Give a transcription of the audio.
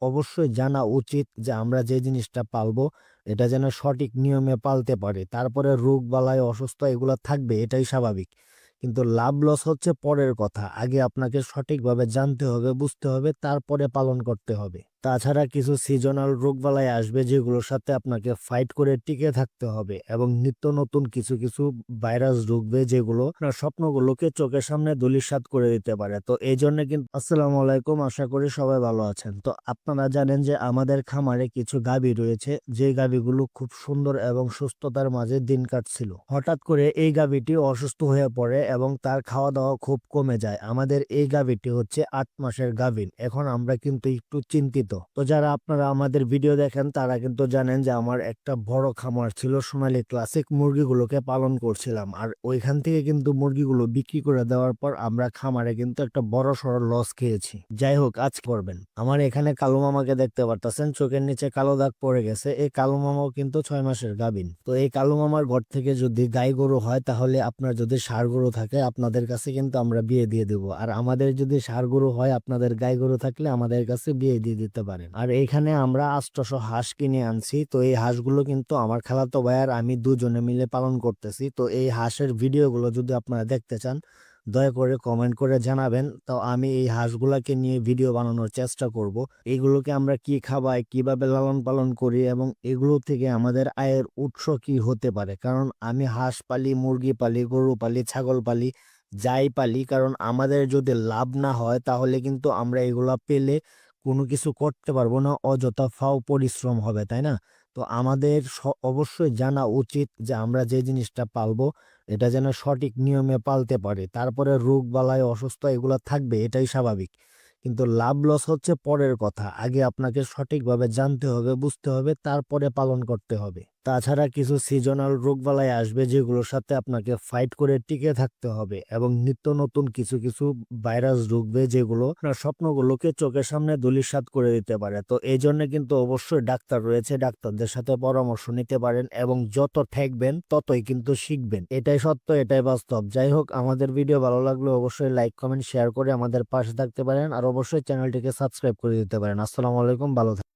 অবশ্যই জানা উচিত যে আমরা যে জিনিসটা পালবো, এটা যেন সঠিক নিয়মে পালতে পারে। তারপরে রোগ বালায় অসুস্থ এগুলো থাকবে, এটাই স্বাভাবিক। কিন্তু লাভ লস হচ্ছে পরের কথা। আগে আপনাকে সঠিকভাবে জানতে হবে, বুঝতে হবে, তারপরে পালন করতে হবে। তাছাড়া কিছু সিজনাল রোগবালাই আসবে যেগুলোর সাথে আপনাকে ফাইট করে টিকে থাকতে হবে এবং নিত্য নতুন কিছু কিছু ভাইরাস ঢুকবে যেগুলো আপনার স্বপ্নগুলোকে চোখের সামনে ধূলিসাৎ করে দিতে পারে। তো এই জন্য কিন্তু আসসালামু আলাইকুম, আশা করি সবাই ভালো আছেন। তো আপনারা জানেন যে আমাদের খামারে কিছু গাভী রয়েছে, যে গাভীগুলো খুব সুন্দর এবং সুস্থতার মাঝে দিন কাটছিল। হঠাৎ করে এই গাভীটি অসুস্থ হয়ে পড়ে এবং তার খাওয়া দাওয়া খুব কমে যায়। আমাদের এই গাভীটি হচ্ছে আট মাসের গাভীন। এখন আমরা কিন্তু একটু চিন্তিত তো। যারা আপনারা আমাদের ভিডিও দেখেন, তারা কিন্তু জানেন যে আমার একটা বড় খামার ছিল সোনালী ক্লাসিক মুরগিগুলোকে পালন করছিলাম। আর ওইখান থেকে কিন্তু মুরগিগুলো বিক্রি করে দেওয়ার পর আমরা খামারে কিন্তু একটা বড় সড়ো লস খেয়েছি। যাই হোক, আজ করবেন? আমার এখানে কালো মামাকে দেখতে পারতেছেন, চোখের নিচে কালো দাগ পড়ে গেছে। এই কালো মামাও কিন্তু ছয় মাসের গাভিন। তো এই কালো মামার ঘর থেকে যদি গাই গরু হয়, তাহলে আপনার যদি ষাড় গরু থাকে, আপনাদের কাছে কিন্তু আমরা বিয়ে দিয়ে দেব। আর আমাদের যদি ষাড় গরু হয়, আপনাদের গাই গরু থাকলে আমাদের কাছে বিয়ে দিয়ে দিতে পারেন। আর এইখানে আমরা আষ্টশো হাঁস কিনে আনছি। তো এই হাঁসগুলো কিন্তু আমার খালাতো ভাই আর আমি দুজনে মিলে পালন করতেছি। তো এই হাঁসের ভিডিওগুলো যদি আপনারা দেখতে চান, দয়া করে কমেন্ট করে জানাবেন। তো আমি এই হাঁসগুলাকে নিয়ে ভিডিও বানানোর চেষ্টা করব। এগুলোকে আমরা কি খাওয়াই, কীভাবে লালন পালন করি এবং এগুলো থেকে আমাদের আয়ের উৎস কি হতে পারে? কারণ আমি হাঁস পালি, মুরগি পালি, গরু পালি, ছাগল পালি, যাই পালি, কারণ আমাদের যদি লাভ না হয় তাহলে কিন্তু আমরা এগুলা পেলে কোনো কিছু করতে পারব না, অযথা ফাও পরিশ্রম হবে, তাই না? তো আমাদের অবশ্যই জানা উচিত যে আমরা যে জিনিসটা পালবো, এটা যেন সঠিক নিয়মে পালতে পারে। তারপরে রোগ বালায় অসুস্থ এগুলো থাকবে, এটাই স্বাভাবিক। কিন্তু লাভ লস হচ্ছে পরের কথা। আগে আপনাকে সঠিকভাবে জানতে হবে, বুঝতে হবে, তারপরে পালন করতে হবে। তাছাড়া কিছু সিজনাল রোগবালাই আসবে যেগুলোর সাথে আপনাকে ফাইট করে টিকে থাকতে হবে এবং নিত্য নতুন কিছু কিছু ভাইরাস ঢুকবে যেগুলো আপনার স্বপ্নগুলোকে চোখের সামনে ধূলিসাৎ করে দিতে পারে। তো এই জন্য কিন্তু অবশ্যই ডাক্তার রয়েছে, ডাক্তারদের সাথে পরামর্শ নিতে পারেন এবং যত ঠেকবেন ততই কিন্তু শিখবেন। এটাই সত্য, এটাই বাস্তব। যাই হোক, আমাদের ভিডিও ভালো লাগলে অবশ্যই লাইক কমেন্ট শেয়ার করে আমাদের পাশে থাকতে পারেন আর অবশ্যই চ্যানেলটিকে সাবস্ক্রাইব করে দিতে পারেন। আসসালামু আলাইকুম, ভালো।